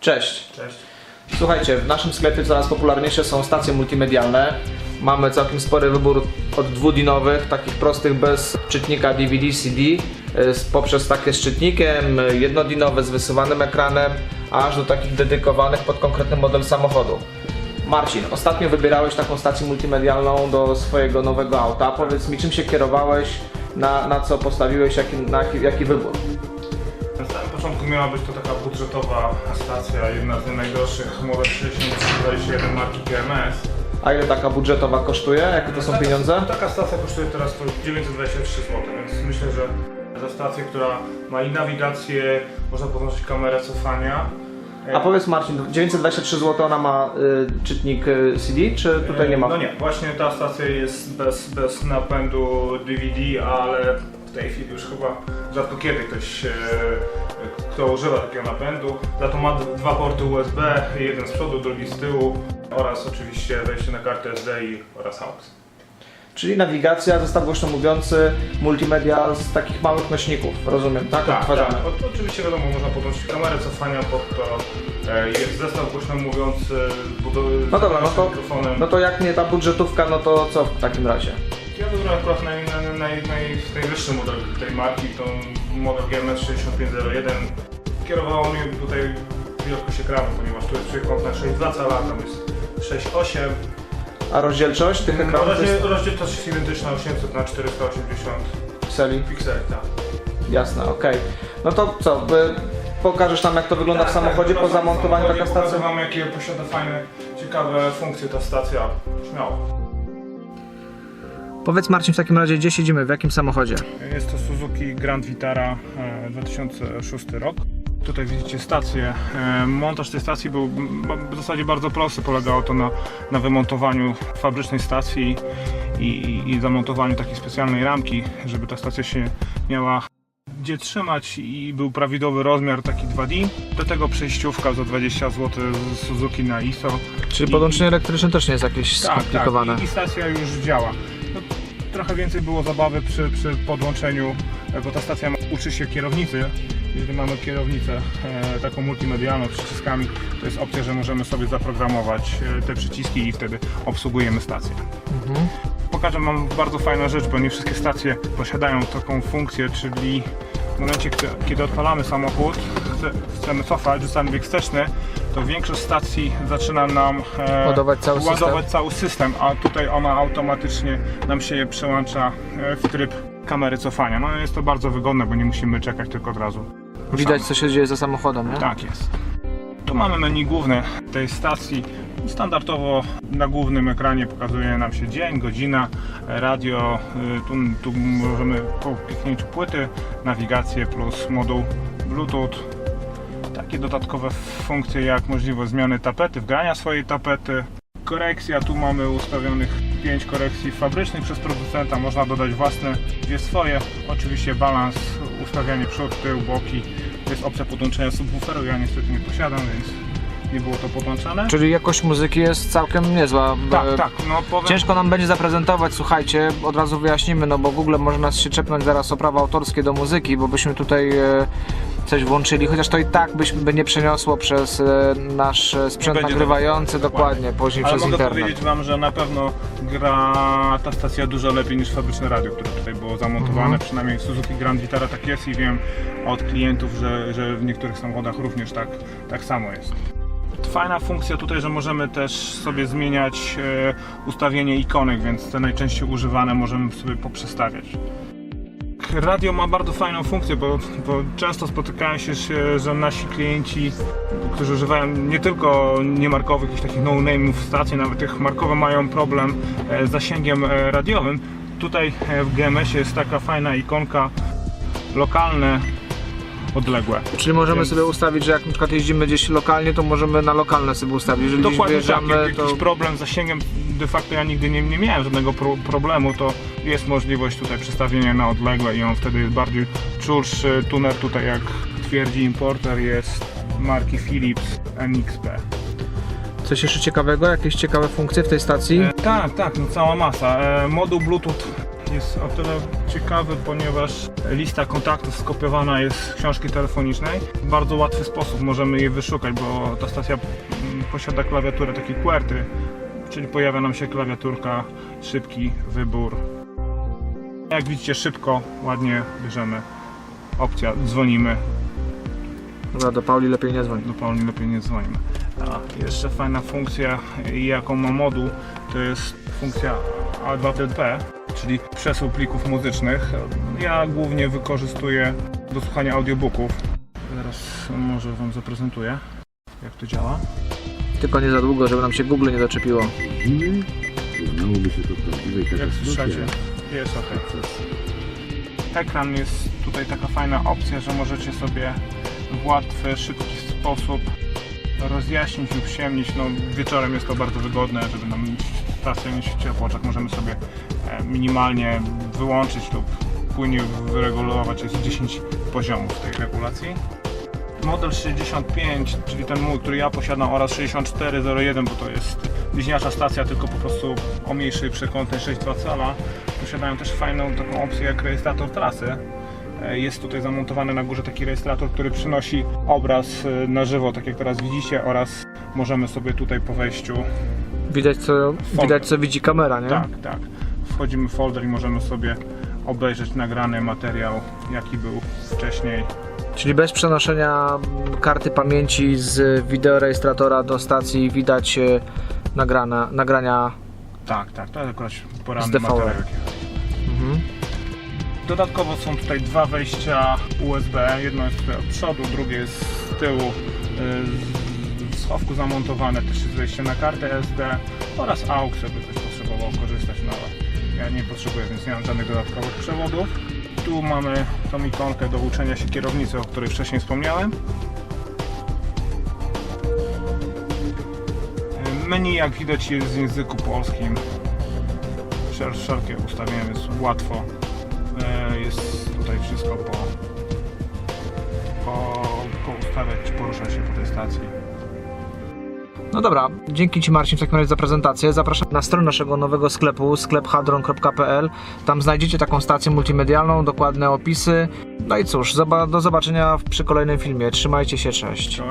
Cześć. Cześć. Słuchajcie, w naszym sklepie coraz popularniejsze są stacje multimedialne. Mamy całkiem spory wybór od dwudinowych, takich prostych bez czytnika DVD, CD, poprzez takie z czytnikiem, jednodinowe z wysuwanym ekranem, aż do takich dedykowanych pod konkretny model samochodu. Marcin, ostatnio wybierałeś taką stację multimedialną do swojego nowego auta. Powiedz mi, czym się kierowałeś, na, na co postawiłeś, jaki, na jaki, jaki wybór? Początku miała być to taka budżetowa stacja, jedna z najdroższych, model 6321 marki GMS. A ile taka budżetowa kosztuje? Jakie to są pieniądze? Taka stacja kosztuje teraz to 923 zł, więc myślę, że za stację, która ma i nawigację, można podłączyć kamerę cofania. A powiedz Marcin, 923 zł ona ma y, czytnik y, CD, czy tutaj nie ma? No nie, właśnie ta stacja jest bez, bez napędu DVD, ale tej chwili już chyba rzadko kiedy ktoś, e, kto używa takiego napędu. Za to ma dwa porty USB, jeden z przodu, drugi z tyłu oraz oczywiście wejście na kartę SD i oraz AUX. Czyli nawigacja, zestaw głośnomówiący, multimedia z takich małych nośników, rozumiem, tak? Tak, tak. O- Oczywiście wiadomo, można podłączyć kamerę cofania pod to. E, Jest zestaw głośno mówiący, budowy No dobra, no to, mikrofonem. no to jak nie ta budżetówka, no to co w takim razie? Ja akurat naj, naj, naj, naj, najwyższy model tej marki, to model GMS 6501. Kierowało mnie tutaj wielkość ekranu, ponieważ tu jest trójkątna 6.2 cala, tam jest 6.8. A rozdzielczość tych ekranów rozdziel, jest rozdzielczość jest identyczna 800 na 480 pikseli? pikseli, tak. Jasne, okej. No to co, pokażesz nam jak to wygląda w samochodzie po zamontowaniu taka stacja? Pokażę wam jakie posiada fajne, ciekawe funkcje ta stacja. Śmiało. Powiedz Marcin w takim razie, gdzie siedzimy, w jakim samochodzie? Jest to Suzuki Grand Vitara e, 2006 rok. Tutaj widzicie stację. E, Montaż tej stacji był w zasadzie bardzo prosty. Polegało to na, na wymontowaniu fabrycznej stacji i, i, zamontowaniu takiej specjalnej ramki, żeby ta stacja się miała gdzie trzymać i był prawidłowy rozmiar taki 2D. Do tego przejściówka za 20 zł z Suzuki na ISO. Czyli I- podłączenie elektryczne też nie jest jakieś skomplikowane. Tak, i, i stacja już działa. No, trochę więcej było zabawy przy, przy podłączeniu, e, bo ta stacja uczy się kierownicy. Jeżeli mamy kierownicę e, taką multimedialną z przyciskami, to jest opcja, że możemy sobie zaprogramować e, te przyciski i wtedy obsługujemy stację. Mhm. Pokażę Wam bardzo fajną rzecz, bo nie wszystkie stacje posiadają taką funkcję, czyli w momencie, kiedy odpalamy samochód, chce, chcemy cofać, rzucamy bieg wsteczny, to większość stacji zaczyna nam e, Ładować cały ładować system. cały system, a tutaj ona automatycznie nam się przełącza e, w tryb kamery cofania. No jest to bardzo wygodne, bo nie musimy czekać, tylko od razu. Widać co się dzieje za samochodem, nie? Tak jest. Tu mamy menu główne tej stacji. Standardowo na głównym ekranie pokazuje nam się dzień, godzina, radio. y, Tu, tu możemy po kliknięciu płyty, nawigację plus moduł Bluetooth. Takie dodatkowe funkcje jak możliwość zmiany tapety, wgrania swojej tapety. Korekcja, tu mamy ustawionych 5 korekcji fabrycznych przez producenta, można dodać własne, dwie swoje. Oczywiście balans, ustawianie przód, tył, boki. Jest opcja podłączenia subwooferu, ja niestety nie posiadam, więc nie było to podłączane. Czyli jakość muzyki jest całkiem niezła. Tak, tak, no powiem... Ciężko nam będzie zaprezentować, słuchajcie, od razu wyjaśnimy, no bo Google może nas się czepnąć zaraz o prawa autorskie do muzyki, bo byśmy tutaj e, coś włączyli, chociaż to i tak byśmy by nie przeniosło przez e, nasz sprzęt będzie nagrywający, tak, dokładnie, później Ale przez mogę internet. powiedzieć Wam, że na pewno gra ta stacja dużo lepiej niż fabryczne radio, które tutaj było zamontowane. Mhm. Przynajmniej w Suzuki Grand Vitara tak jest i wiem od klientów, że, że w niektórych samochodach również tak, tak samo jest. Fajna funkcja tutaj, że możemy też sobie zmieniać e, ustawienie ikonek, więc te najczęściej używane możemy sobie poprzestawiać. Radio ma bardzo fajną funkcję, bo, bo często spotykają się, że- nasi klienci, którzy używają nie tylko niemarkowych, jakichś takich no-name'ów stacji, nawet tych markowe mają problem e, z zasięgiem e, radiowym. Tutaj e, w GMS-ie jest taka fajna ikonka lokalne, odległe. Czyli możemy Więc- sobie ustawić, że jak na przykład jeździmy gdzieś lokalnie, to możemy na lokalne sobie ustawić. Jeżeli Dokładnie tak, jak to... jakiś problem z zasięgiem, de facto ja nigdy nie, nie miałem żadnego pro, problemu, to jest możliwość tutaj przestawienia na odległe i on wtedy jest bardziej czulszy. Tuner tutaj, jak twierdzi importer, jest marki Philips NXP. Coś jeszcze ciekawego? Jakieś ciekawe funkcje w tej stacji? E, tak, tak, no cała masa. E, moduł Bluetooth jest o tyle ciekawy, ponieważ lista kontaktów skopiowana jest z książki telefonicznej. W bardzo łatwy sposób możemy je wyszukać, bo ta stacja mm, posiada klawiaturę takie QWERTY, czyli pojawia nam się klawiaturka, szybki wybór. Jak widzicie szybko, ładnie bierzemy opcja, dzwonimy, Dobra, do Pauli lepiej nie dzwoń. do Pauli lepiej nie dzwonimy. A jeszcze fajna funkcja, jaką ma moduł, to jest funkcja A2TP, czyli przesył plików muzycznych. Ja głównie wykorzystuję do słuchania audiobooków. Teraz może Wam zaprezentuję, jak to działa. Tylko nie za długo, żeby nam się Google nie zaczepiło. zimy, uznałoby się to prawdziwej Jak katastrofie. słyszycie, jest ok. Ekran jest tutaj taka fajna opcja, że możecie sobie w łatwy, szybki sposób rozjaśnić lub ciemnić. No, wieczorem jest to bardzo wygodne, żeby nam stacja nie świeciła po oczach. Możemy sobie e, minimalnie wyłączyć lub płynnie wyregulować. Jest 10 poziomów tej regulacji. Model 65, czyli ten mój, który ja posiadam oraz 6401, bo to jest bliźniacza stacja, tylko po prostu o mniejszej przekątnej 6,2 cala. Posiadają też fajną taką opcję jak rejestrator trasy. E, Jest tutaj zamontowany na górze taki rejestrator, który przynosi obraz e, na żywo, tak jak teraz widzicie, oraz możemy sobie tutaj po wejściu Widać co, widać co widzi kamera, nie? tak, tak. Wchodzimy w folder i możemy sobie obejrzeć nagrany materiał, jaki był wcześniej. Czyli bez przenoszenia karty pamięci z wideorejestratora do stacji widać e, nagrana, nagrania. Tak, tak, to jest akurat poranny Z materiał. Mhm. Dodatkowo są tutaj dwa wejścia USB. Jedno jest tutaj od przodu, drugie jest z tyłu. Yy, W schowku zamontowane też jest wejście na kartę SD oraz AUX, jakby ktoś potrzebował korzystać, no ja nie potrzebuję, więc nie mam żadnych dodatkowych przewodów. Tu mamy tą ikonkę do uczenia się kierownicy, o której wcześniej wspomniałem. Menu jak widać jest w języku polskim. Wszel- Wszelkie ustawienia jest łatwo E, jest tutaj wszystko po, po, poustawiać, poruszać się po tej stacji. No dobra, dzięki Ci Marcin w takim razie za prezentację. Zapraszam na stronę naszego nowego sklepu, sklephadron.pl. Tam znajdziecie taką stację multimedialną, dokładne opisy. No i cóż, do zobaczenia przy kolejnym filmie. Trzymajcie się, cześć.